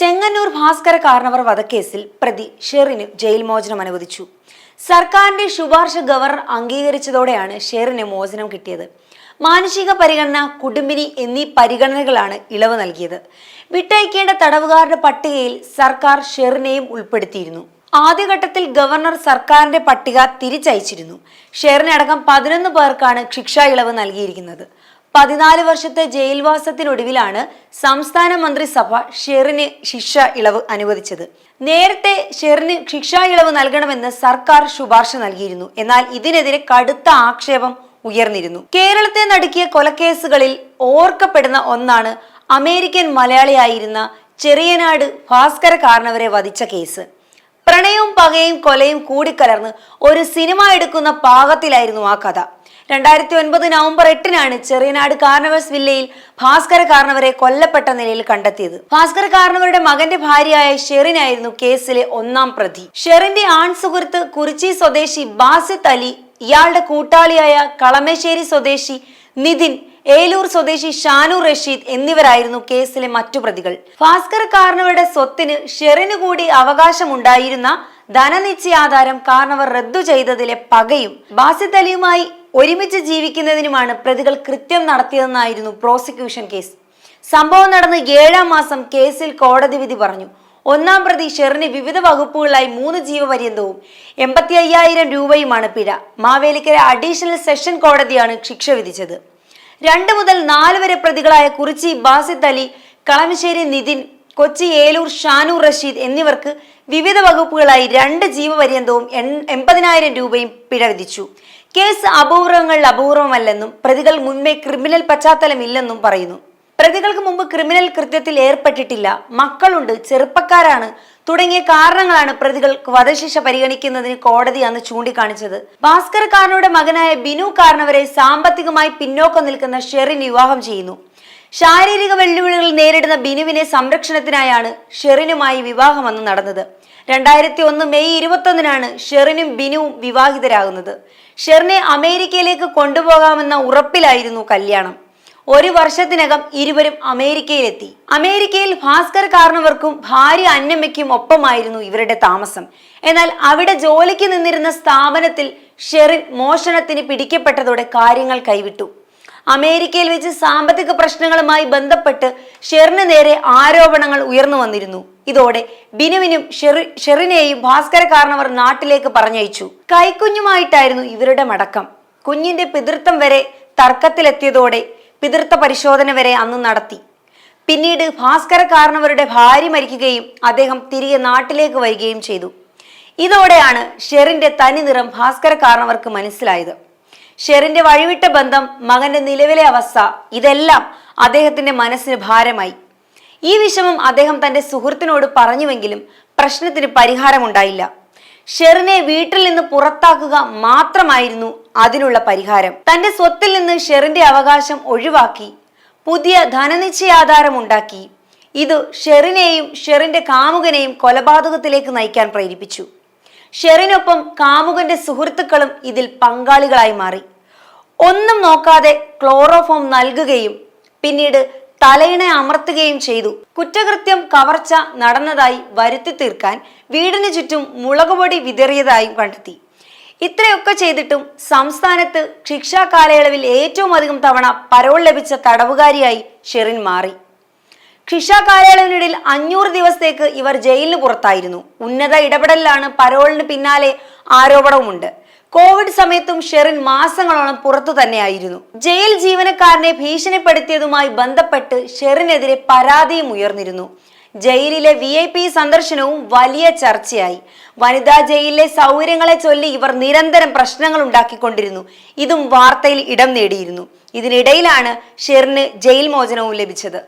ചെങ്ങന്നൂർ ഭാസ്കര കാരണവർ വധക്കേസിൽ പ്രതി ഷെറിന് ജയിൽ മോചനം അനുവദിച്ചു. സർക്കാരിന്റെ ശുപാർശ ഗവർണർ അംഗീകരിച്ചതോടെയാണ് ഷെറിന് മോചനം കിട്ടിയത്. മാനുഷിക പരിഗണന കുടുംബിനി എന്നീ പരിഗണനകളാണ് ഇളവ് നൽകിയത്. വിട്ടയക്കേണ്ട തടവുകാരുടെ പട്ടികയിൽ സർക്കാർ ഷെറിനെയും ഉൾപ്പെടുത്തിയിരുന്നു. ആദ്യഘട്ടത്തിൽ ഗവർണർ സർക്കാരിന്റെ പട്ടിക തിരിച്ചയച്ചിരുന്നു. ഷെറിനടക്കം പതിനൊന്ന് പേർക്കാണ് ശിക്ഷാ ഇളവ് നൽകിയിരിക്കുന്നത്. പതിനാല് വർഷത്തെ ജയിൽവാസത്തിനൊടുവിലാണ് സംസ്ഥാന മന്ത്രിസഭ ഷെറിന് ശിക്ഷ ഇളവ് അനുവദിച്ചത്. നേരത്തെ ഷെറിന് ശിക്ഷ ഇളവ് നൽകണമെന്ന് സർക്കാർ ശുപാർശ നൽകിയിരുന്നു. എന്നാൽ ഇതിനെതിരെ കടുത്ത ആക്ഷേപം ഉയർന്നിരുന്നു. കേരളത്തെ നടുക്കിയ കൊലക്കേസുകളിൽ ഓർക്കപ്പെടുന്ന ഒന്നാണ് അമേരിക്കൻ മലയാളിയായിരുന്ന ചെറിയനാട് ഭാസ്കര കാരണവരെ വധിച്ച കേസ്. പ്രണയവും പകയും കൊലയും കൂടിക്കലർന്ന് ഒരു സിനിമ എടുക്കുന്ന പാകത്തിലായിരുന്നു ആ കഥ. രണ്ടായിരത്തി ഒൻപത് നവംബർ എട്ടിനാണ് ചെറിയനാട് കാർണവസ് വില്ലയിൽ ഭാസ്കര കാർണവരെ കൊല്ലപ്പെട്ട നിലയിൽ കണ്ടെത്തിയത്. ഭാസ്കര കാർണവരുടെ മകന്റെ ഭാര്യയായ ഷെറിനായിരുന്നു കേസിലെ ഒന്നാം പ്രതി. ഷെറിന്റെ ആൺ സുഹൃത്ത് കുറിച്ചി സ്വദേശി ബാസിത്ത് അലി ഇയാളുടെ കൂട്ടാളിയായ കളമശ്ശേരി സ്വദേശി നിതിൻ ഏലൂർ സ്വദേശി ഷാനു റഷീദ് എന്നിവരായിരുന്നു കേസിലെ മറ്റു പ്രതികൾ. ഭാസ്കർ കാർണവരുടെ സ്വത്തിന് ഷെറിനു കൂടി അവകാശമുണ്ടായിരുന്ന ധനനിശ്ചയാധാരം കാർണവർ റദ്ദു ചെയ്തതിലെ പകയും ബാസിദ് അലിയുമായി ഒരുമിച്ച് ജീവിക്കുന്നതിനുമാണ് പ്രതികൾ കൃത്യം നടത്തിയതെന്നായിരുന്നു പ്രോസിക്യൂഷൻ കേസ്. സംഭവം നടന്ന് ഏഴാം മാസം കേസിൽ കോടതി വിധി പറഞ്ഞു. ഒന്നാം പ്രതി ഷെറിന് വിവിധ വകുപ്പുകളിലായി മൂന്ന് ജീവപര്യന്തവും എൺപത്തി അയ്യായിരം രൂപയുമാണ് പിഴ. മാവേലിക്കര അഡീഷണൽ സെഷൻ കോടതിയാണ് ശിക്ഷ വിധിച്ചത്. രണ്ട് മുതൽ നാല് വരെ പ്രതികളായ കുറിച്ചി ബാസിത്ത് അലി കളമശ്ശേരി നിതിൻ കൊച്ചി ഏലൂർ ഷാനൂർ റഷീദ് എന്നിവർക്ക് വിവിധ വകുപ്പുകളായി രണ്ട് ജീവപര്യന്തവും എൺ- എൺപതിനായിരം രൂപയും പിഴ വിധിച്ചു. കേസ് അപൂർവങ്ങളിൽ അപൂർവമല്ലെന്നും പ്രതികൾ മുൻപേ ക്രിമിനൽ പശ്ചാത്തലമില്ലെന്നും പറയുന്നു. പ്രതികൾക്ക് മുമ്പ് ക്രിമിനൽ കൃത്യത്തിൽ ഏർപ്പെട്ടിട്ടില്ല. മക്കളുണ്ട് ചെറുപ്പക്കാരാണ്. തുടങ്ങിയ കാരണങ്ങളാണ് പ്രതികൾ വധശിക്ഷ പരിഗണിക്കുന്നതിന് കോടതി അന്ന് ചൂണ്ടിക്കാണിച്ചത്. ഭാസ്കർ കാരനയുടെ മകനായ ബിനു കാരണവരെ സാമ്പത്തികമായി പിന്നോക്കം നിൽക്കുന്ന ഷെറിൻ വിവാഹം ചെയ്യുന്നു. ശാരീരിക വെല്ലുവിളികൾ നേരിടുന്ന ബിനുവിനെ സംരക്ഷണത്തിനായാണ് ഷെറിനുമായി വിവാഹം അന്ന് നടന്നത്. രണ്ടായിരത്തി ഒന്ന് മെയ് ഇരുപത്തൊന്നിനാണ് ഷെറിനും ബിനുവും വിവാഹിതരാകുന്നത്. ഷെറിനെ അമേരിക്കയിലേക്ക് കൊണ്ടുപോകാമെന്ന ഉറപ്പിലായിരുന്നു കല്യാണം. ഒരു വർഷത്തിനകം ഇരുവരും അമേരിക്കയിലെത്തി. അമേരിക്കയിൽ ഭാസ്കർ കാരണവർക്കും ഭാര്യ അന്നമ്മയ്ക്കും ഒപ്പമായിരുന്നു ഇവരുടെ താമസം. എന്നാൽ അവിടെ ജോലിക്ക് നിന്നിരുന്ന സ്ഥാപനത്തിൽ ഷെറിൻ മോഷണത്തിന് പിടിക്കപ്പെട്ടതോടെ കാര്യങ്ങൾ കൈവിട്ടു. അമേരിക്കയിൽ വെച്ച് സാമ്പത്തിക പ്രശ്നങ്ങളുമായി ബന്ധപ്പെട്ട് ഷെറിന് നേരെ ആരോപണങ്ങൾ ഉയർന്നു വന്നിരുന്നു. ഇതോടെ ബിനുവിനും ഷെറി ഷെറിനെയും ഭാസ്കര കാരണവർ നാട്ടിലേക്ക് പറഞ്ഞയച്ചു. കൈക്കുഞ്ഞുമായിട്ടായിരുന്നു ഇവരുടെ മടക്കം. കുഞ്ഞിന്റെ പിതൃത്വം വരെ തർക്കത്തിലെത്തിയതോടെ പിതൃത്വ പരിശോധന വരെ അന്ന് നടത്തി. പിന്നീട് ഭാസ്കര കാരണവരുടെ ഭാര്യ മരിക്കുകയും അദ്ദേഹം തിരികെ നാട്ടിലേക്ക് വരികയും ചെയ്തു. ഇതോടെയാണ് ഷെറിന്റെ തനി നിറം ഭാസ്കര കാരണവർക്ക് മനസ്സിലായത്. ഷെറിന്റെ വഴിവിട്ട ബന്ധം മകന്റെ നിലവിലെ അവസ്ഥ ഇതെല്ലാം അദ്ദേഹത്തിന്റെ മനസ്സിന് ഭാരമായി. ഈ വിഷമം അദ്ദേഹം തന്റെ സുഹൃത്തിനോട് പറഞ്ഞുവെങ്കിലും പ്രശ്നത്തിന് പരിഹാരമുണ്ടായില്ല. ഷെറിനെ വീട്ടിൽ നിന്ന് പുറത്താക്കുക മാത്രമായിരുന്നു അതിനുള്ള പരിഹാരം. തന്റെ സ്വത്തിൽ നിന്ന് ഷെറിന്റെ അവകാശം ഒഴിവാക്കി പുതിയ ധനനിശ്ചയാധാരം ഉണ്ടാക്കി ഇത് ഷെറിനെയും ഷെറിന്റെ കാമുകനെയും കൊലപാതകത്തിലേക്ക് നയിക്കാൻ പ്രേരിപ്പിച്ചു. ഷെറിനൊപ്പം കാമുകന്റെ സുഹൃത്തുക്കളും ഇതിൽ പങ്കാളികളായി മാറി. ഒന്നും നോക്കാതെ ക്ലോറോഫോം നൽകുകയും പിന്നീട് തലയിണ അമർത്തുകയും ചെയ്തു. കുറ്റകൃത്യം കവർച്ച നടന്നതായി വരുത്തി തീർക്കാൻ വീടിന് ചുറ്റും മുളകുപൊടി വിതറിയതായും കണ്ടെത്തി. ഇത്രയൊക്കെ ചെയ്തിട്ടും സംസ്ഥാനത്ത് ശിക്ഷാ കാലയളവിൽ ഏറ്റവും അധികം തവണ പരോൾ ലഭിച്ച തടവുകാരിയായി ഷെറിൻ മാറി. ശിക്ഷാ കാലയളവിനിടയിൽ അഞ്ഞൂറ് ദിവസത്തേക്ക് ഇവർ ജയിലിന് പുറത്തായിരുന്നു. ഉന്നത ഇടപെടലിലാണ് പരോളിന് പിന്നാലെ ആരോപണവുമുണ്ട്. കോവിഡ് സമയത്തും ഷെറിൻ മാസങ്ങളോളം പുറത്തു തന്നെയായിരുന്നു. ജയിൽ ജീവനക്കാരനെ ഭീഷണിപ്പെടുത്തിയതുമായി ബന്ധപ്പെട്ട് ഷെറിനെതിരെ പരാതിയും ഉയർന്നിരുന്നു. ജയിലിലെ വി ഐ പി സന്ദർശനവും വലിയ ചർച്ചയായി. വനിതാ ജയിലിലെ സൗകര്യങ്ങളെ ചൊല്ലി ഇവർ നിരന്തരം പ്രശ്നങ്ങൾ ഉണ്ടാക്കിക്കൊണ്ടിരുന്നു. ഇതും വാർത്തയിൽ ഇടം നേടിയിരുന്നു. ഇതിനിടയിലാണ് ഷെറിന് ജയിൽ മോചനവും ലഭിച്ചത്.